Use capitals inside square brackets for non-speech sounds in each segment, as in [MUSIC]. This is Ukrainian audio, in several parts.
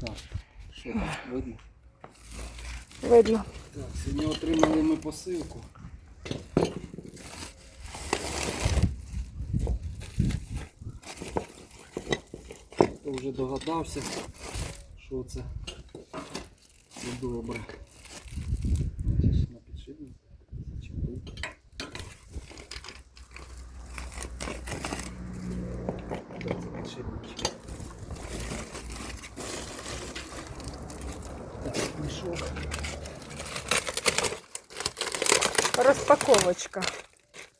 Так, що там, видно? Видно. Так, сьогодні отримали ми посилку. Хто вже догадався, що це недобре. Значить, на підшипник зачепив. Де це підшипнички? Так, мішок.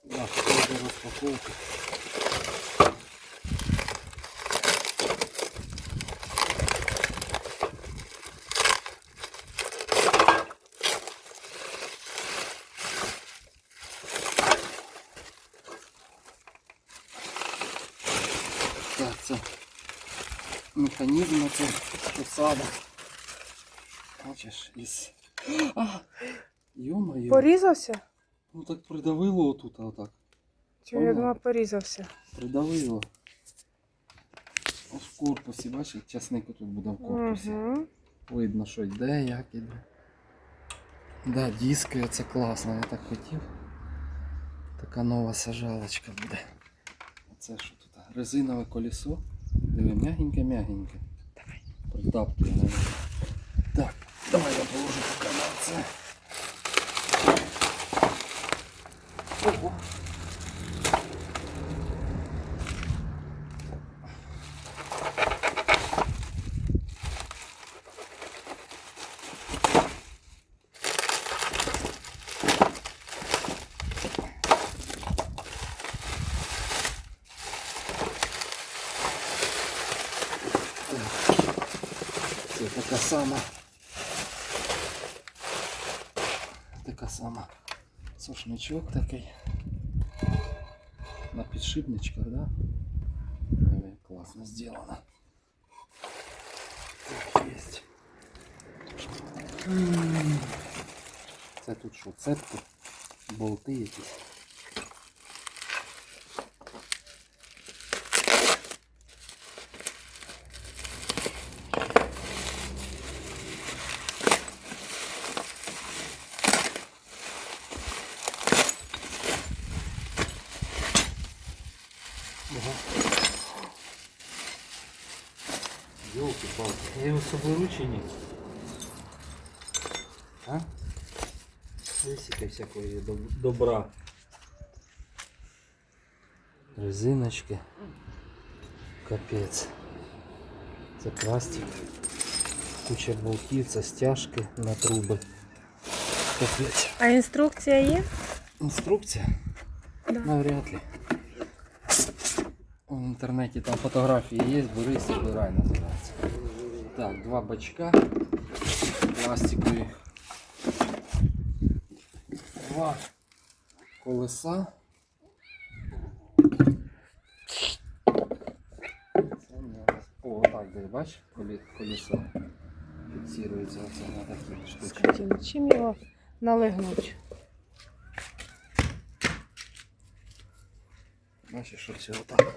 Да, це розпаковка. Так, це механізм, це посада. Бачиш, із. [GASPS] А! Порізався? Ну так придавило отут, а отак. Чи я думала, порізався? Придавило. Ось в корпусі, бачиш, часник тут буде в корпусі. Угу. Видно, що йде, як іде. Да, диски, це класно, я так хотів. Така нова сажалочка буде. Оце що тут? Резинове колесо. Диви, м'ягеньке-м'ягеньке. Давай. Притаптує навіть. Сама. Така сама. Сушничок такий. На підшипничках, да? Класно зроблено. Так. М. Це тут що, цепки, болти якісь. Его чи ні? А? Лисика всякого добра. Резиночки. Капець. Це пластик. Куча болтів, це стяжки на труби. Капець. А інструкція є? Інструкція? Да. Навряд ли. В інтернеті там фотографії є, бери, собирай, називається. Так, два бачка пластикові. Два колеса. О, так, де бач, колесо фіксується оце на штуці. Скотіна, чим його налегнуть? Бачиш, що все отак.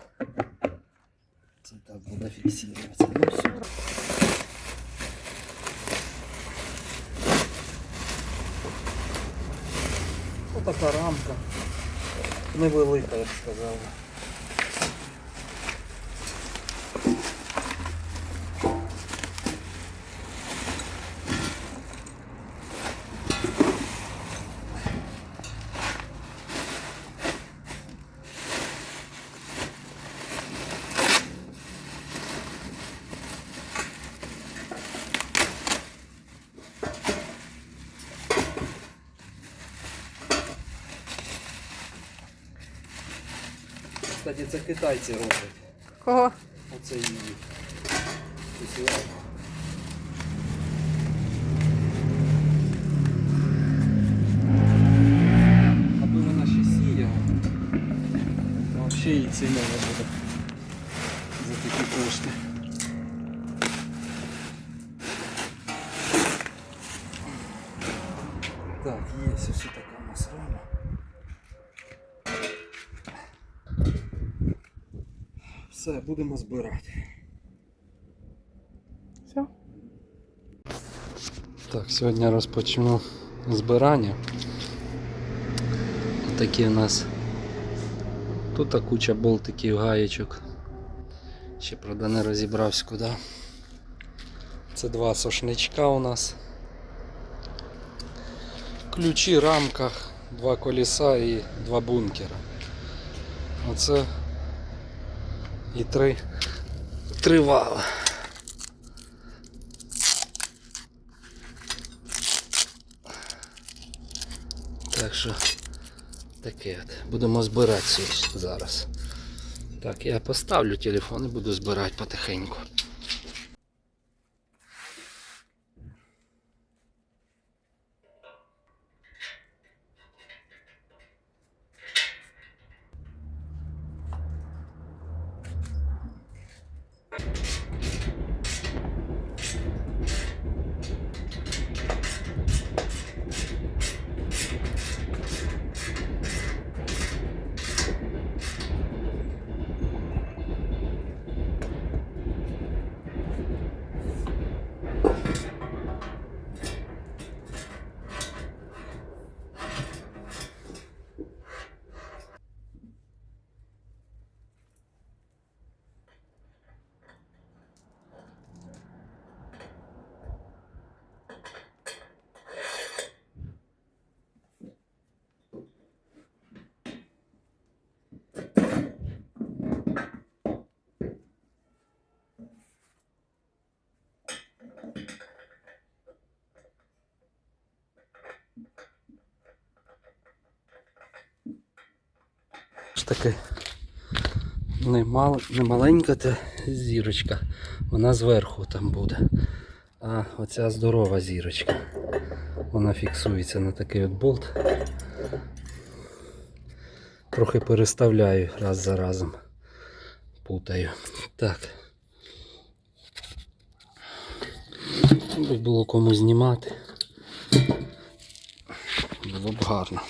Це так буде фіксуватися. Ну все. Отака рамка. Невелика, я б Кстати, це китайці роблять. Кого? Оце її. Я- Аби вона ще сіяла, взагалі її ціна не буде Все, будемо збирати. Все? Так, сьогодні розпочну збирання. Такі у нас тут куча болтиків, гаєчок. Ще правда не розібрався куди. Це два сошничка у нас. Ключі, рамка, два коліса і два бункера. Оце і три, три вала. Так що таке от. Будемо збирати зараз. Так, я поставлю телефон і буду збирати потихеньку. Ж таки не, мал, маленька та зірочка. Вона зверху там буде. А оця здорова зірочка. Вона фіксується на такий от болт. Трохи переставляю раз за разом. Путаю. Так. Було кому знімати. Було б гарно.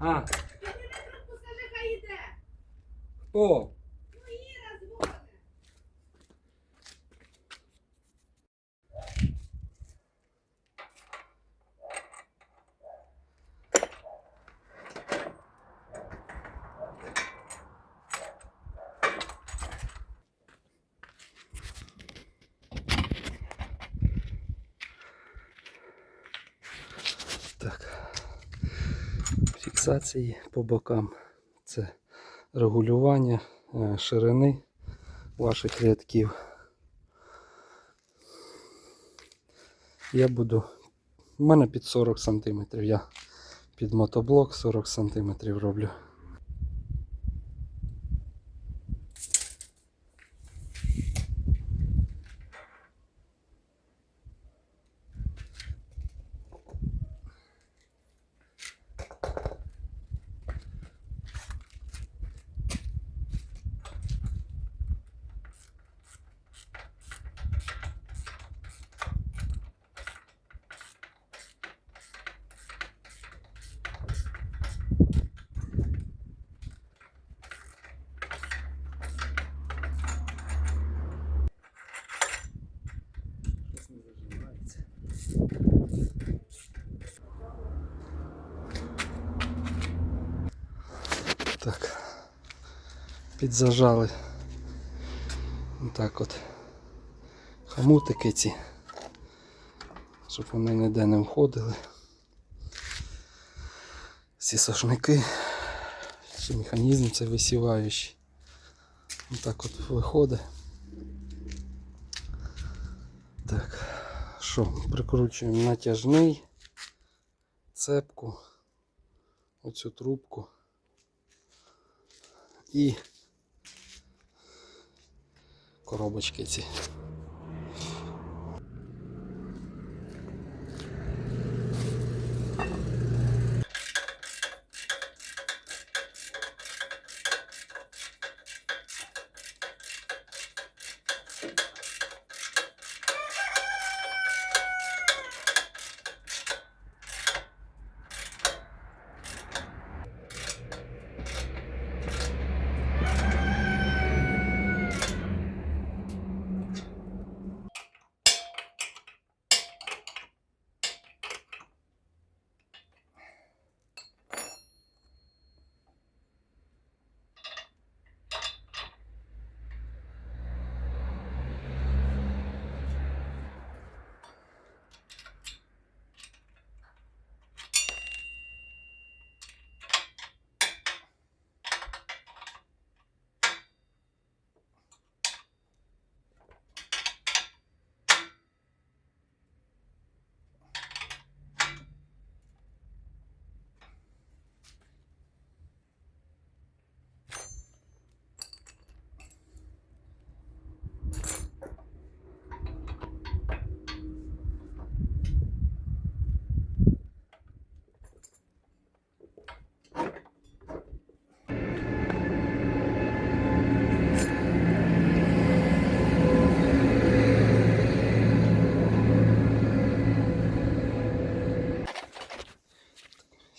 А, Скажи, хай іде. хто? Ну, Іра дзвонить. Так. Фіксації по бокам. Це регулювання е, ширини ваших рядків. Я буду. У мене під 40 см. Я під мотоблок 40 см роблю. Підзажали. Так от. Хамутики ці. Щоб вони ніде не входили. Ці сошники. Ще механізм це висіваючий. Так от виходить. Так, що, прикручуємо натяжний, цепку, оцю трубку і коробочки ці.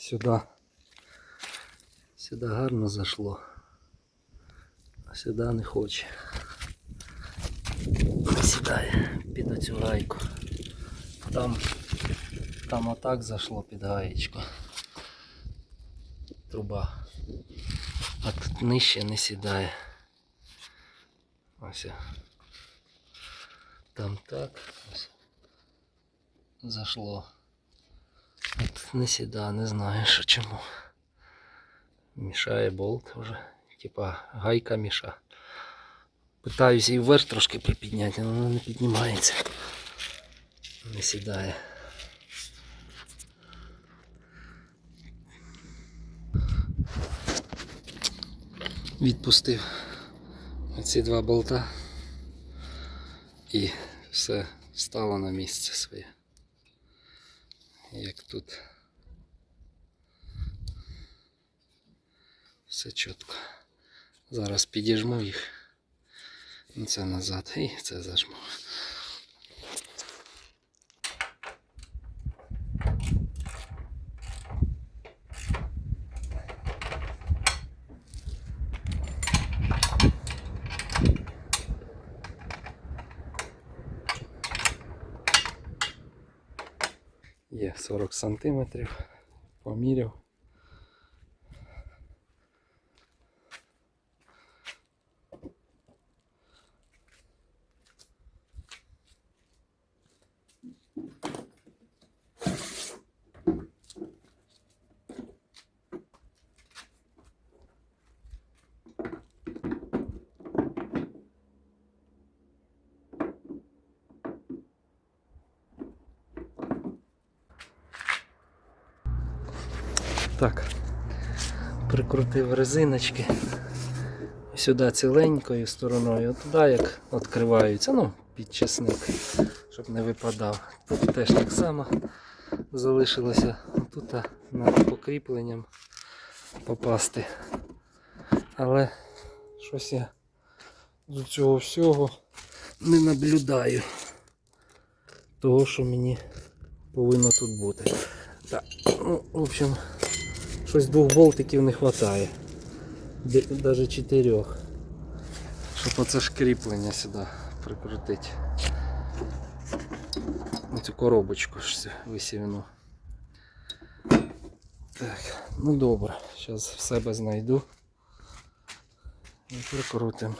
Сюди. Сюди гарно зашло. А сюди не хоче. Не сідає під оцю гайку. Там, там отак зашло під гаєчку. Труба. А тут нижче не сідає. Ось. Там так. Ось. Зашло. От не сіда, не знаю, що чому. Мішає болт вже. Типа гайка міша. Питаюся і вверх трошки припідняти, але воно не піднімається. Не сідає. Відпустив оці два болта і все стало на місце своє як тут. Все чітко. Зараз підіжму їх. Ну, Це назад і це зажму. Є 40 сантиметрів. Поміряв. Так. Прикрутив резиночки. Сюди ціленькою стороною, туди як відкриваються, ну, під часник, щоб не випадав. Тут теж так само залишилося тут над покріпленням попасти. Але щось я з цього всього не наблюдаю того, що мені повинно тут бути. Так, ну, в общем, щось двох болтиків не вистачає. Навіть чотирьох. Щоб оце ж кріплення сюди прикрутити. Цю коробочку ж висівну. Так, ну добре, зараз в себе знайду. І прикрутимо.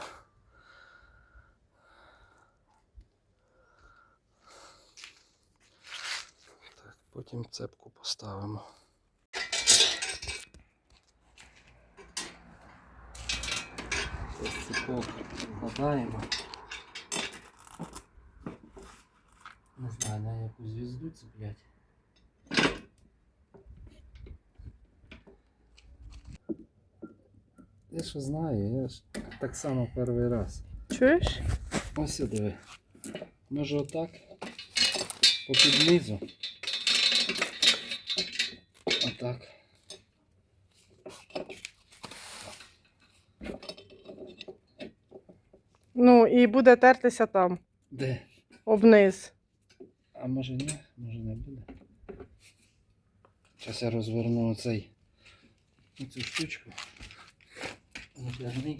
Потім цепку поставимо. Ось цепок вгадаємо. Не знаю, на яку звізду цеплять. Я що знаю, я ж так само перший раз. Чуєш? Ось диви. Може отак? Попід низу. Отак. Ну, і буде тертися там, Де? обниз. А може ні? Може не буде. Зараз я розверну оцей оцю штучку. Натягни.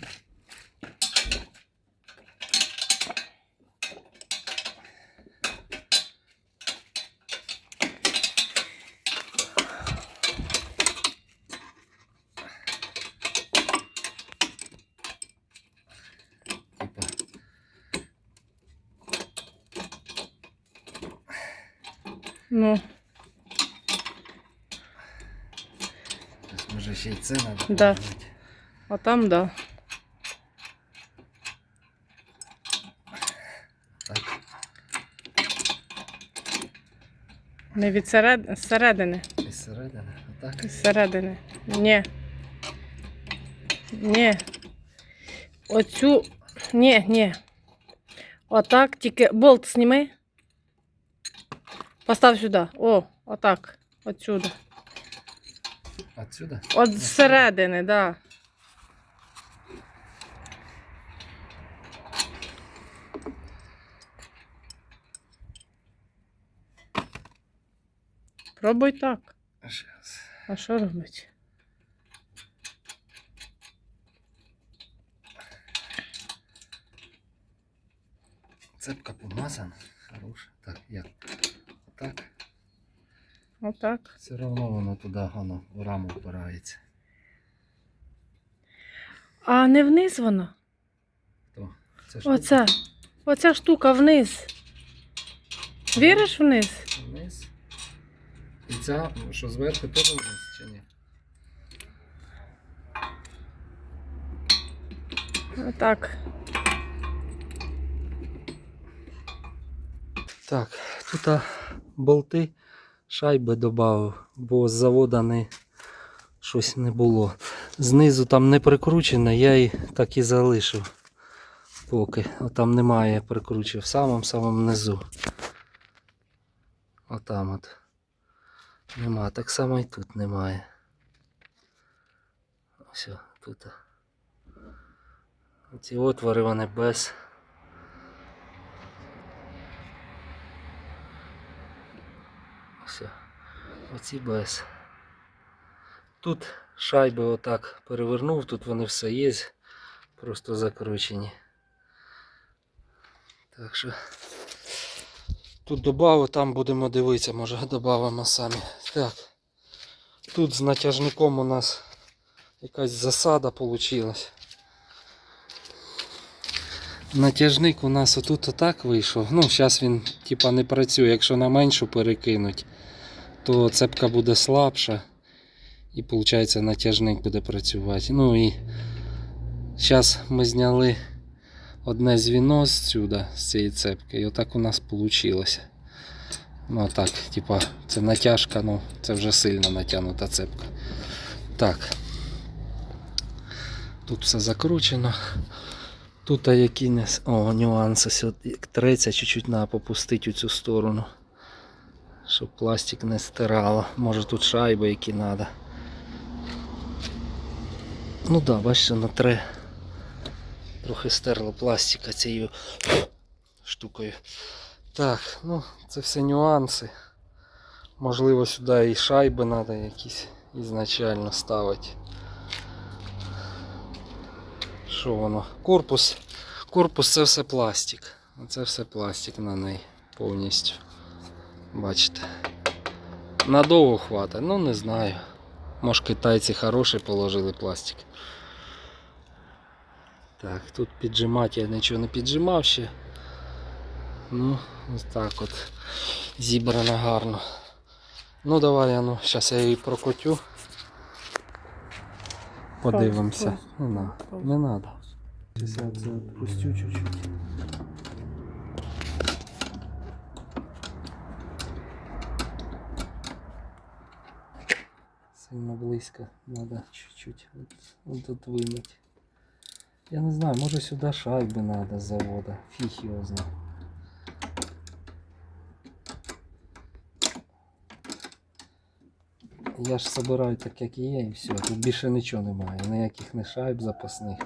Ну, Зараз може ще й це треба Да. а там да. Так. Не від серед... зсередини. І зсередини. Отак. Зсередини. Ні. Ні. Оцю. Ні, ні. Отак, тільки болт зніми. Постав сюди. О, отак. Отсюди. Отсюда? От зсередини, да. Пробуй так. Зараз. А що робить? Цепка помазана. Хороша. Так, як? Отак. Отак. Все одно воно туди воно в раму впирається. А не вниз вона. То. Це штука Оця. Оця штука вниз. Віриш вниз? Вниз. І ця, що зверху теж вниз чи ні? Отак. Так, тут а, болти, шайби додав, бо з завода не, щось не було. Знизу там не прикручено, я її так і залишив. Поки. Там немає прикручив в самому самому низу. Отам от. Нема. Так само і тут немає. Ось тут. Ці отвори вони без. Ось. о. Оці без. Тут шайби отак перевернув, тут вони все є, просто закручені. Так що Тут додав, там будемо дивитися, може додамо самі. Так. Тут з натяжником у нас якась засада вийшла. Натяжник у нас отут отак вийшов. Ну, зараз він типа не працює. Якщо на меншу перекинуть, то цепка буде слабша. І виходить натяжник буде працювати. Ну і зараз ми зняли одне звіно зсюди, з цієї цепки. І отак у нас вийшло. Ну так, типа, це натяжка, ну це вже сильно натягнута цепка. Так. Тут все закручено. Тут які не... О, нюанси. треться, чуть-чуть треба попустити у цю сторону. Щоб пластик не стирало. Може тут шайби які треба. Ну да, бачите, на тре. Трохи стерло пластика цією штукою. Так, ну це все нюанси. Можливо сюди і шайби треба якісь ізначально ставити. Що воно? Корпус. Корпус це все пластик. Це все пластик на неї повністю. Бачите. Надовго хватить, ну не знаю. Може китайці хороші положили пластик. Так, тут піджимати я нічого не піджимав ще. Ну, ось так от. Зібрано гарно. Ну давай, а ну, зараз я її прокотю. Подивимося. Не надо. Не надо. Зараз я відпустю чуть-чуть. Сильно близько. Надо чуть-чуть от, от вимити. Я не знаю, може сюди шайби надо завода. Фіг його знає. Я ж собираю так, як і є, і все. Тут більше нічого немає. Ніяких не шайб запасних.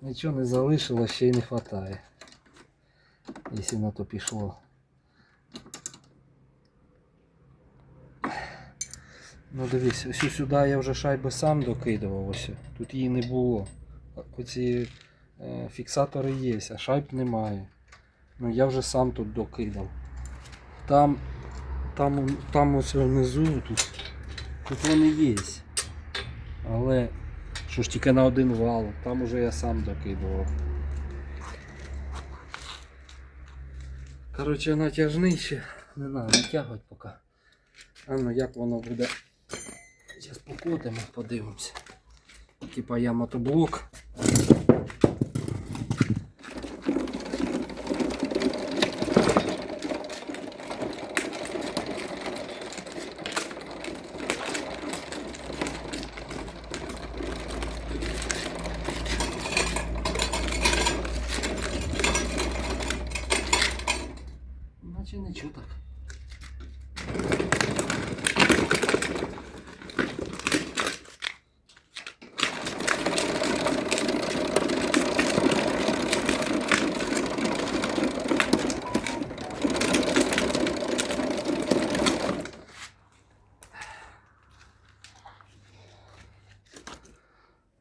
Нічого не залишилось, ще й не вистачає. Якщо на то пішло. Ну дивись, ось сюди я вже шайби сам докидував. Ось. Тут її не було. Оці е, фіксатори є, а шайб немає. Ну я вже сам тут докидав. Там, там, там ось внизу тут, тут вони є. Але що ж тільки на один вал, там уже я сам докидував. Коротше, натяжний ще не треба натягувати поки. А ну як воно буде. Зараз покотимо, подивимося. Типа я мотоблок. Наче нічого так.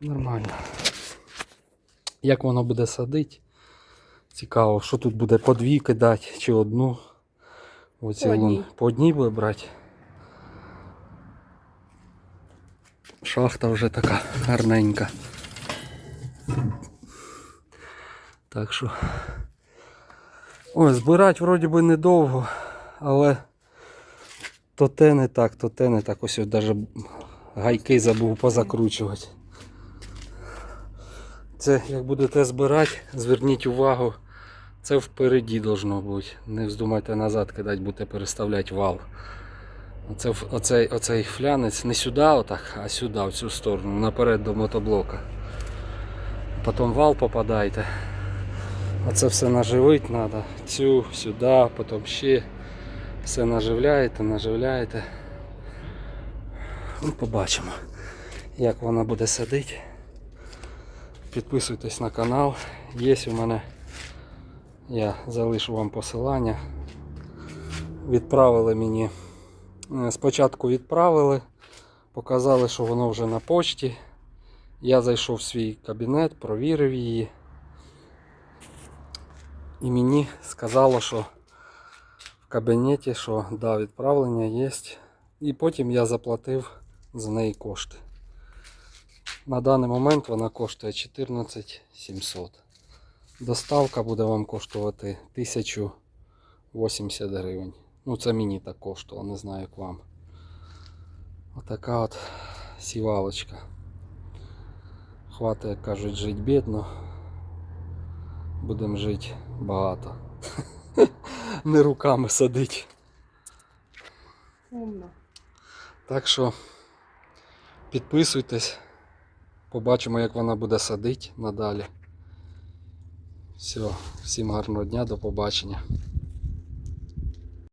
Нормально. Як воно буде садити? Цікаво, що тут буде по дві кидати чи одну. Оці лун- По одній буде брати. Шахта вже така гарненька. Так що. Ой, збирати вроді би недовго, але то те не так, то те не так. Ось навіть гайки забув позакручувати. Це як будете збирати, зверніть увагу, це впереді должно бути. Не вздумайте назад кидати, будете переставляти вал. Оце, оцей, оцей флянець не сюди, отак, а сюди, в цю сторону, наперед до мотоблока. Потім вал попадайте. Оце все наживити треба. Цю, сюди, потім ще. Все наживляєте, наживляєте. Ну, побачимо, як вона буде садити. Підписуйтесь на канал. Є у мене. Я залишу вам посилання. Відправили мені. е, Спочатку відправили, показали, що воно вже на почті. Я зайшов в свій кабінет, провірив її. І мені сказало, що в кабінеті, що да, відправлення є. І потім я заплатив за неї кошти. На даний момент вона коштує 14 700. Доставка буде вам коштувати 1080 гривень. Ну, це мені так коштувало, не знаю як вам. Отака от сівалочка. Хватить, як кажуть, жити бідно. Будемо жити багато. [LAUGHS] Не руками садить. Умно. Так що підписуйтесь. Побачимо, як вона буде садити надалі. Все, всім гарного дня, до побачення.